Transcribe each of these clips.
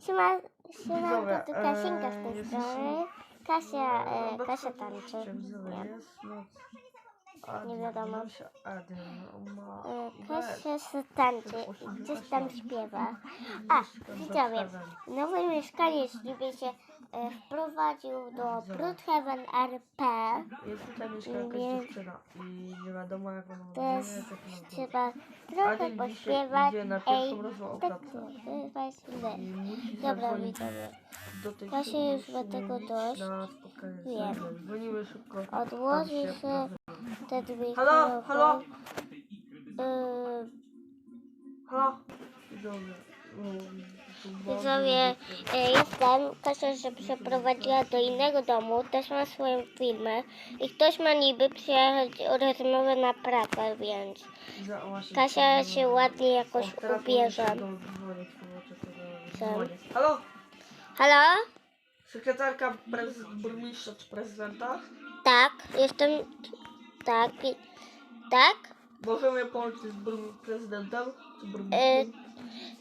Siema, siema, Dobra, to tu Kasinka z eee, tej jesteśmy- strony. Kasia, e, No, Kasia tańczy. się Nie. Adam, Nie wiadomo. E, weź. Kasia se tańczy i coś tam śpiewa. A, widzowie, nowe mieszkanie Śliwie się e, wprowadził do Brookhaven RP. Jest tutaj mieszka jakaś Nie. dziewczyna i nie wiadomo jak ona ona trzeba trochę pośpiewać. idzie na Ej, pierwszą rozmowę o tak, musi Dobra, widzowie. do Kasia firmy, już musi tego dość. Wiem. Adamem. Dzwonimy szybko. Odłoży się te dwie Halo, halo? E, Halo? Widzowie. Widzowie, e, jestem. Kasia się przeprowadziła do innego domu, też ma swoją firmę i ktoś ma niby przyjechać o rozmowę na pracę, więc Kasia się ładnie jakoś ubierze. dzwonię. Halo? Halo? Sekretarka prez... burmistrza czy prezydenta? Tak, jestem. Tak, tak, Możemy połączyć z prezydentem? Czy e, burmistrzem?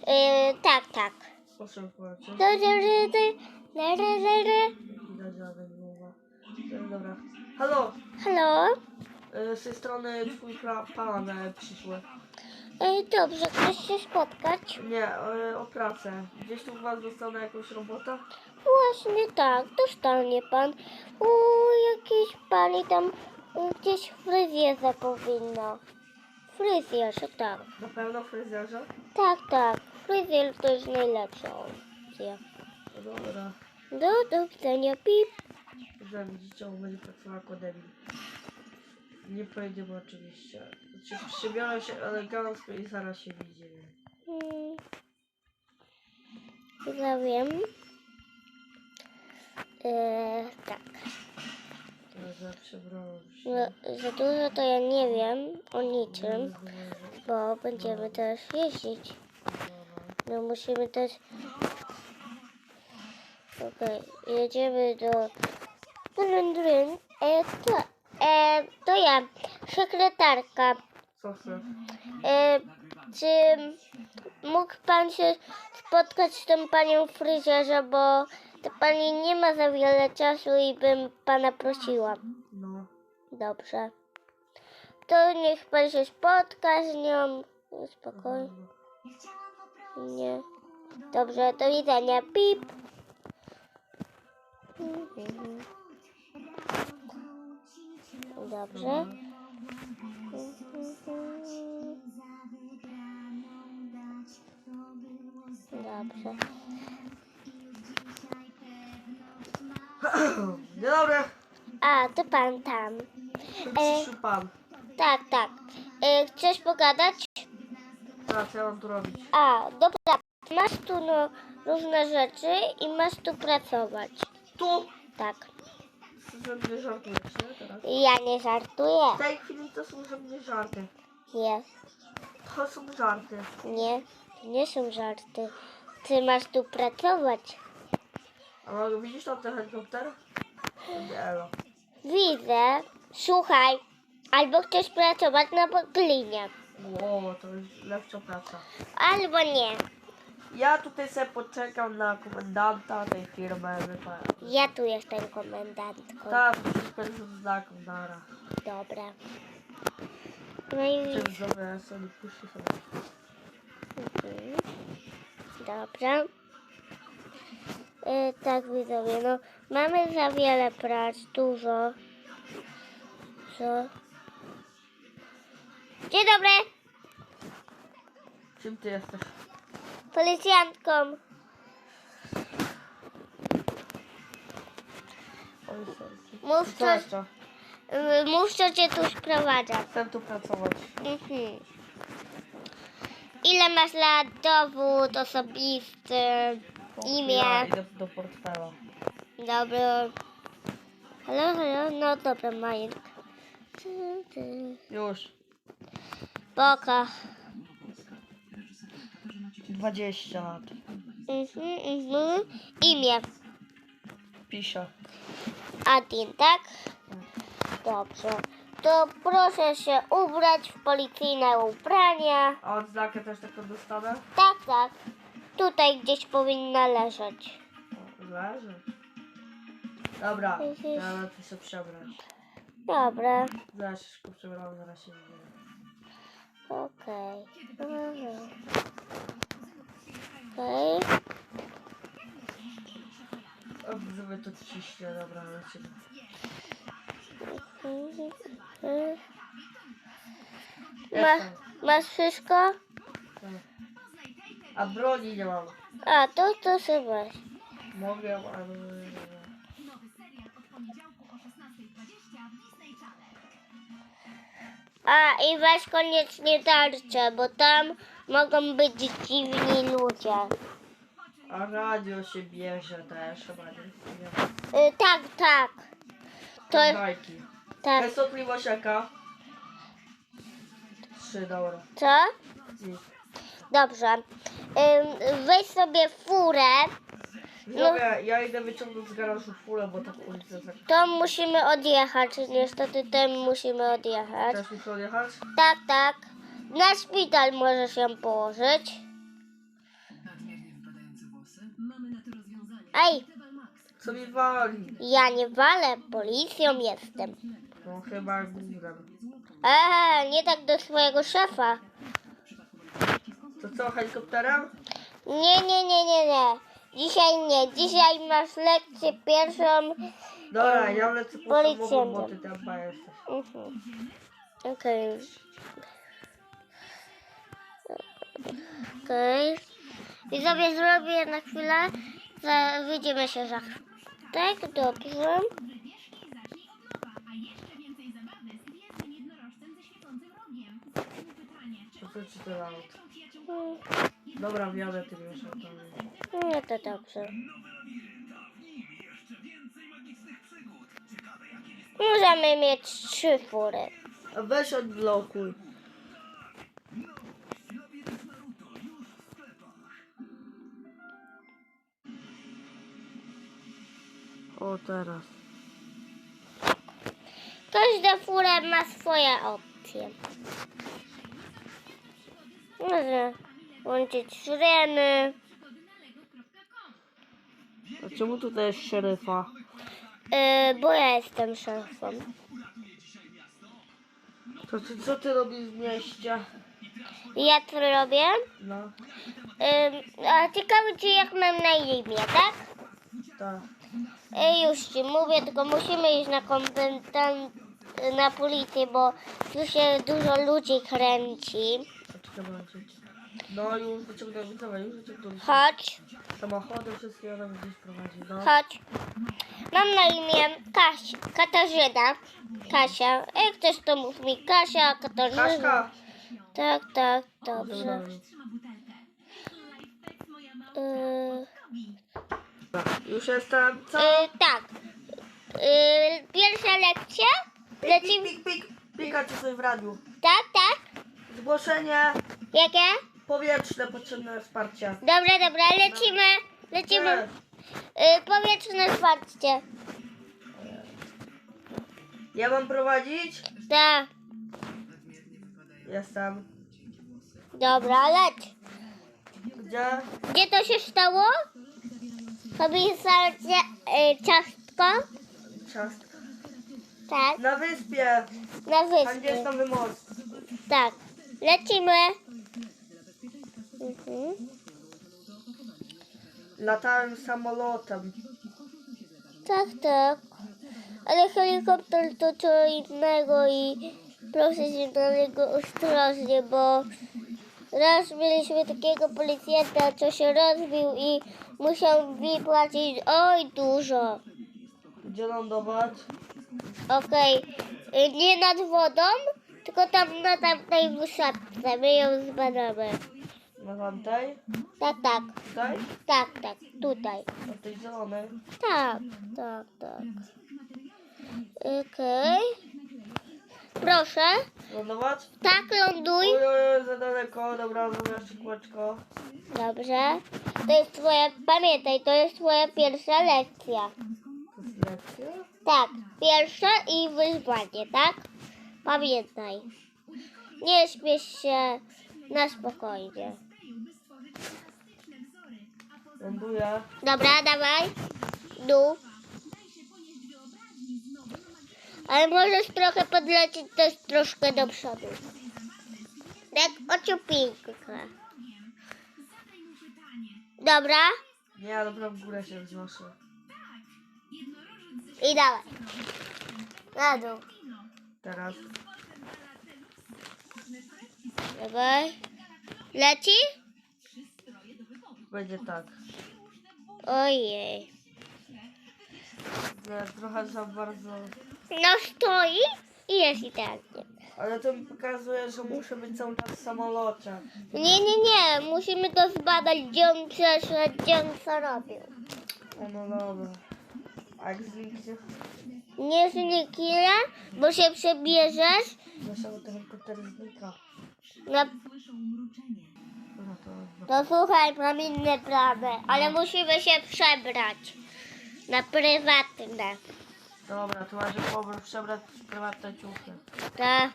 E, tak, tak. Proszę mowa. E, Dobra. Halo? Halo? E, Z tej strony twój pra... pan e, przyszły. Dobrze, chcesz się spotkać? Nie, e, o pracę. Gdzieś tu u was dostanę jakąś robotę? Właśnie tak, dostanie pan. U jakiejś pani tam gdzieś fryzjerza powinna. Fryzjerze, tak. Na pewno fryzjerze? Tak, tak. Fryzjer to jest najlepsza opcja. No dobra. Do, do widzenia, pip. Że widzicie, on będzie pracował jako debil. Nie pojedziemy oczywiście. Znaczy, przebiorę się elegancko i zaraz się widzimy. Hmm. Zawiem. Eee, tak. No, za dużo to ja nie wiem o niczym, bo będziemy też jeździć. No musimy też... Okej, jedziemy do... Dryn, dryn. E, to, e, to ja, sekretarka. Co chcesz? E, czy mógł pan się spotkać z tą panią fryzjerza, bo ta pani nie ma za wiele czasu i bym pana prosiła. No. Dobrze. To niech pan się spotka z nią. Spokojnie. Nie. Dobrze, do widzenia. Pip. Dobrze. Dobrze. Dzień dobry. A, to pan tam. E, Przyszły pan. tak, tak. E, chcesz pogadać? Tak, co ja mam tu robić? A, dobra. Masz tu no, różne rzeczy i masz tu pracować. Tu! Tak. Mnie żartujesz, nie? Teraz. Ja nie żartuję. W tej chwili to są że mnie żarty. Nie, To są żarty. nie, to nie są żarty. Ty masz tu pracować. A mogę widzisz tam ten helikopter? Elo. Widzę. Słuchaj, albo chcesz pracować na glinie, Ło, to jest lepsza praca. albo nie. Ja tutaj sobie poczekam na komendanta tej firmy. Ja tu jestem komendantką. Tak, wszystko jest z znaku, nara. Dobra. No i Czym sobie sobie puści sobie. Mhm. Dobrze. E, tak widzowie, no mamy za wiele prac, dużo. Co? Dzień dobry, Czym ty jesteś? policjantką. Oj. Mów Co co, jeszcze? mów co cię tu sprowadza. Chcę tu pracować. Mhm. Ile masz lat, dowód osobisty, imię. Ja idę do portfela. Dobra. Halo, halo, no dobra, Majek. Już. Boka. 20 lat. Mhm, mhm. Imię. Piszę. Adin, tak? Dobrze. To proszę się ubrać w policyjne ubrania. A odznakę też taką dostanę? Tak, tak. Tutaj gdzieś powinna leżeć. Leży. Dobra, teraz ty się przebrać. Dobra, Zaraz się szybko przebrałem, zaraz się widzimy. okej. Mhm. Okej. O, żeby to ciśnie, dobra, lecimy. Mhm. Masz wszystko? A broni nie mam. A, to to weź. Mogę, ale... A, i weź koniecznie tarczę, bo tam mogą być dziwni ludzie. A radio się bierze też chyba, nie. Y, tak, tak. To, Bajki. tak. Częstotliwość jaka? Trzy, dobra. Co? Nic. Dobrze. Ym, weź sobie furę, Dobra, ja idę wyciągnąć z garażu fulę, bo tak ulica tak... to musimy odjechać. Niestety tym musimy odjechać. Chcesz mi odjechać? Tak, tak. Na szpital możesz ją położyć. Nadmiernie wypadające włosy? Mamy na to rozwiązanie. Ej. Co mi wali? ja nie walę, policją jestem. No chyba gównem. Eee, nie tak do swojego szefa. To co, helikopterem? Nie, nie, nie, nie, nie. Dzisiaj nie. Dzisiaj masz lekcję pierwszą. Dobra, ja lecę po samochód, bo ty tam jesteś. Mhm. Okej. Okej. I sobie zrobię na chwilę. Za, widzimy się za chwilę. Tak, dobrze. To co ci to aut? Dobra, wjadę tym już autami. No to dobrze. Możemy mieć trzy fury. A weź odblokuj. O, teraz. Każda fura ma swoje opcje. Można włączyć syreny. A czemu tutaj jest szeryfa? Yy, bo ja jestem szefem. To ty, co ty robisz w mieście? Ja to robię. No, Yy, a ciekawe ci jak mam na imię, tak? tak. Yy, już ci mówię, tylko musimy iść na kompetent, na policję, bo tu się dużo ludzi kręci. Zobaczyć. No już wyciągnąłem, dawaj, już. Chodź, Samochody wszystkie tam gdzieś prowadzi, no. chodź. Mam na imię Kasia, Katarzyna. Kasia. Jak ktoś to mów mi Kasia, Katarzyna. Kaszka! Tak, tak, dobrze. Dobra. Yy, Już jestem. Co? yy, tak. Yy, pierwsza lekcja. Pik, Lecimy. pik, pik. Pika ci coś w radiu. Tak, tak. Zgłoszenie Jakie? powietrzne, potrzebne wsparcie. Dobra, dobra, lecimy. Lecimy. Yy, powietrzne wsparcie. Ja mam prowadzić? Tak. Jestem. Dobra, leć. Gdzie? Gdzie to się stało? Komisarcie yy, ciastko? Ciastka. Tak, Na wyspie. na Tam gdzie jest wyspie. nowy most. Tak. Lecimy. Mhm. Latałem samolotem. Tak, tak. Ale helikopter to co innego i proszę się do niego ostrożnie, bo raz mieliśmy takiego policjanta, co się rozbił i musiał mi płacić oj dużo. Gdzie lądować? Okej, nie nad wodą, tylko tam na tamtej wysadce. My ją zbadamy. Na tamtej? Tak, tak, Tutaj? tak, tak, tutaj. Na tej zielonej? Tak, tak, tak. Okej. Proszę. Lądować? Tak, ląduj. Oj, oj, oj, za daleko. Dobra, zrobię jeszcze kółeczko. Dobrze. To jest twoja, pamiętaj, to jest twoja pierwsza lekcja. To jest lekcja? Tak, pierwsza i wyzwanie, tak? Pamiętaj. Nie śpiesz się na spokojnie. Ląduję. Dobra, dawaj. Dół. Ale możesz trochę podlecieć też troszkę do przodu. Tak, ociupinkę. Dobra. Nie, dobra w górę się wznoszę. I dawaj. Na dół. Teraz. Dawaj. Leci? Będzie tak. Ojej. Nie, trochę za bardzo. No stoi i jest idealnie. Ale to mi pokazuje, że muszę być cały czas w samolocie. Nie, nie, nie. Musimy to zbadać, gdzie on przeszedł, gdzie on co robił. O, no dobra. A jak zniknie? Nie zniknie, bo się przebierzesz Nasza komputer znika. na No to, no. Słuchaj, mam inne plany, ale musimy się przebrać na prywatne. Dobra, to masz powrót przebrać prywatne ciuchy. Tak.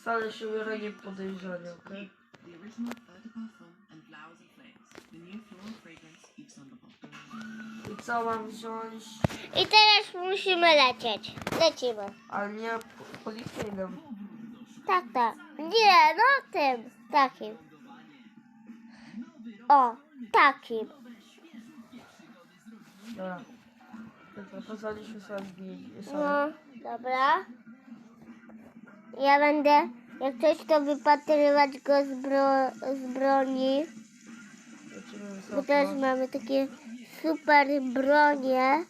Wcale się nie podejrzanie, okej? The I co mam wziąć? I teraz musimy lecieć. Lecimy. Ale nie policyjnym. Tak, tak. Nie, no tym. Takim. O, takim. Dobra. Tylko pozwoliśmy sobie zmienić. No, dobra. Ja będę, jak coś, to wypatrywać go z, bro, z broni. Bo też mamy takie super bronie,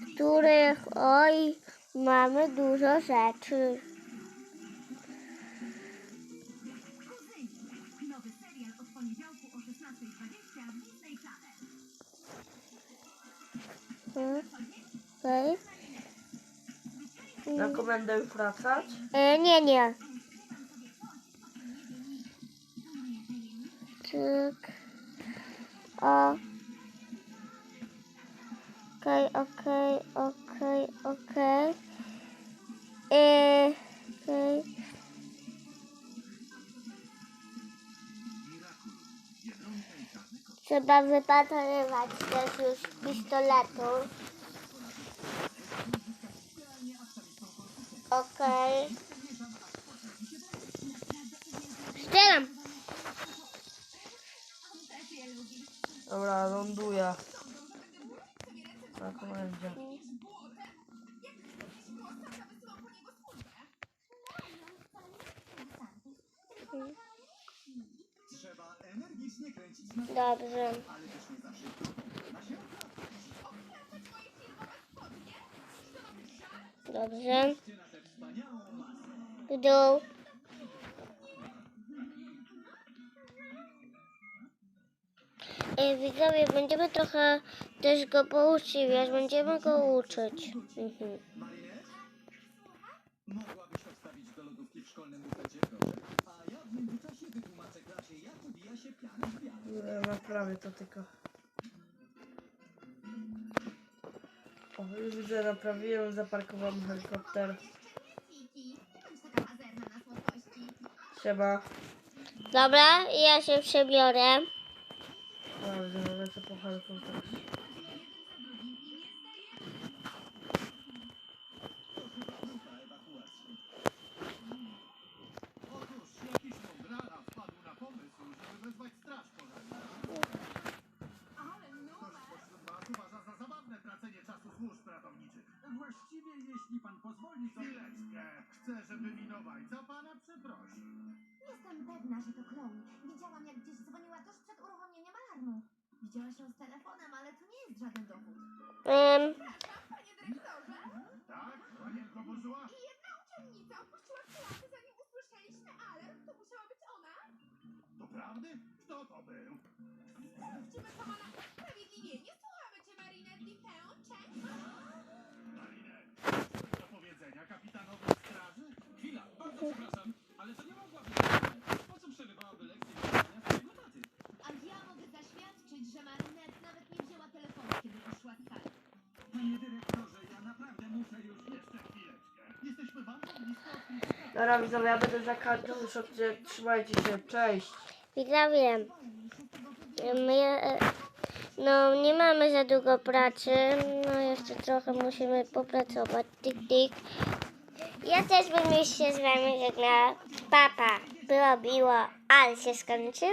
w których oj, mamy dużo rzeczy. Nowy serial od poniedziałku o 16.20 w Disney Channel. Hmm, Okej. Na komendę już wracać? E, nie, nie. Tak. O. Okej, okej, okej, okej. Okej. Trzeba wypatrywać też już pistoletu. Okej. Strzelam. Dobra, ląduję. Kręcić na Dobrze. Dobrze. W. widzowie, będziemy trochę też go pouczywiać, będziemy go uczyć. Mhm. Mogłabyś odstawić do lodówki w szkolnym bufecie, proszę? A ja w międzyczasie wytłumaczę klasie, jak ubija się pianę w pianę. Nie, Naprawię to tylko. O, już widzę, naprawiłem, zaparkowałem helikopter. Siema. Dobra, ja się przebiorę. Dobrze, lecę po służb ratowniczych. Właściwie, jeśli pan pozwoli, to... Chwileczkę. Chcę, żeby pana Widziałaś ją z telefonem, ale to nie jest żaden dowód. Ym, Panie dyrektorze? Tak? Panienko Burżuła? Jedna uczennica opuściła klasę, zanim usłyszeliśmy alarm. To musiała być ona. Doprawdy? Kto to był? Zwrócimy sama na usprawiedliwienie. Słuchamy cię, Marinette Dupin. Cześć. Marinette, coś do powiedzenia kapitanowi straży? Chwila, bardzo przepraszam, ale to nie mogła być Marinette. Po co przerywałaby lekcję pisania swojego taty? A ja mogę zaświadczyć, że Marinette nawet nie wzięła telefonu, kiedy poszła z sali. Panie dyrektorze, ja naprawdę muszę już jeszcze chwileczkę. Jesteśmy bardzo blisko odkrycia Dobra, widzowie, ja będę już odcinek. Trzymajcie się, cześć. Widzowie, my, no nie mamy za długo pracy, no jeszcze trochę musimy popracować, tik tik. Ja też bym się z wami żegnała. Papa, było miło, ale się skończyło.